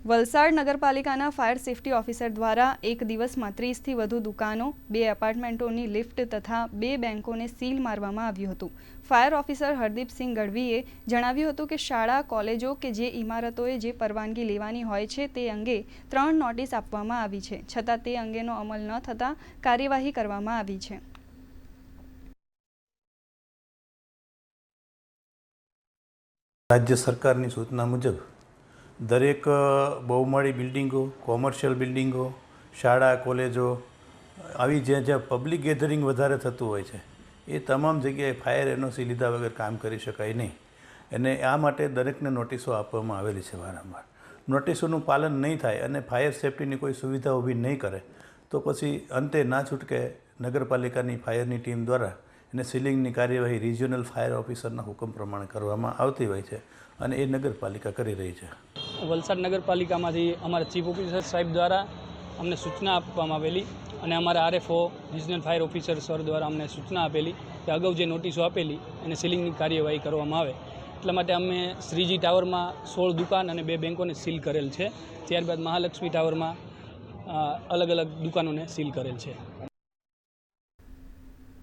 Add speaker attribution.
Speaker 1: વલસાડ નગરપાલિકાના fire safety officer દ્વારા એક દિવસમાં ત્રીસથી વધુ દુકાનો, બે એપાર્ટમેન્ટોની લિફ્ટ તથા બે બેંકોને સીલ મારવામાં આવ્યું હતું. ફાયર ઓફિસર હરદીપસિંહ ગઢવીએ જણાવ્યું હતું કે શાળા, કોલેજો કે જે ઇમારતોએ જે પરવાનગી લેવાની હોય છે તે અંગે ત્રણ નોટિસ આપવામાં આવી છે. છતાં તે અંગેનો અમલ ન થતાં કાર્યવાહી કરવામાં આવી છે.
Speaker 2: રાજ્ય સરકારની સૂચના મુજબ દરેક બહુમાળી બિલ્ડિંગો, કોમર્શિયલ બિલ્ડિંગો, શાળા, કોલેજો, આવી જ્યાં જ્યાં પબ્લિક ગેધરિંગ વધારે થતું હોય છે, એ તમામ જગ્યાએ ફાયર એનઓસી લીધા વગર કામ કરી શકાય નહીં. અને આ માટે દરેકને નોટિસો આપવામાં આવેલી છે વારંવાર. નોટિસોનું પાલન નહીં થાય અને ફાયર સેફટીની કોઈ સુવિધા ઊભી નહીં કરે, તો પછી અંતે ના છૂટકે નગરપાલિકાની ફાયરની ટીમ દ્વારા એને સીલિંગની કાર્યવાહી રિજિયોનલ ફાયર ઓફિસરના હુકમ પ્રમાણે કરવામાં આવતી હોય છે અને એ નગરપાલિકા કરી રહી છે.
Speaker 3: વલસાડ નગરપાલિકામાંથી અમારા ચીફ ઓફિસર સાહેબ દ્વારા અમને સૂચના આપવામાં આવેલી અને અમારા RFO regional fire officer sir દ્વારા અમને સૂચના આપેલી કે અગાઉ જે નોટિસો આપેલી એને સીલિંગની કાર્યવાહી કરવામાં આવે. એટલા માટે અમે શ્રીજી ટાવરમાં સોળ દુકાન અને બે બેંકોને સીલ કરેલ છે. ત્યારબાદ મહાલક્ષ્મી ટાવરમાં અલગ અલગ દુકાનોને સીલ કરેલ છે.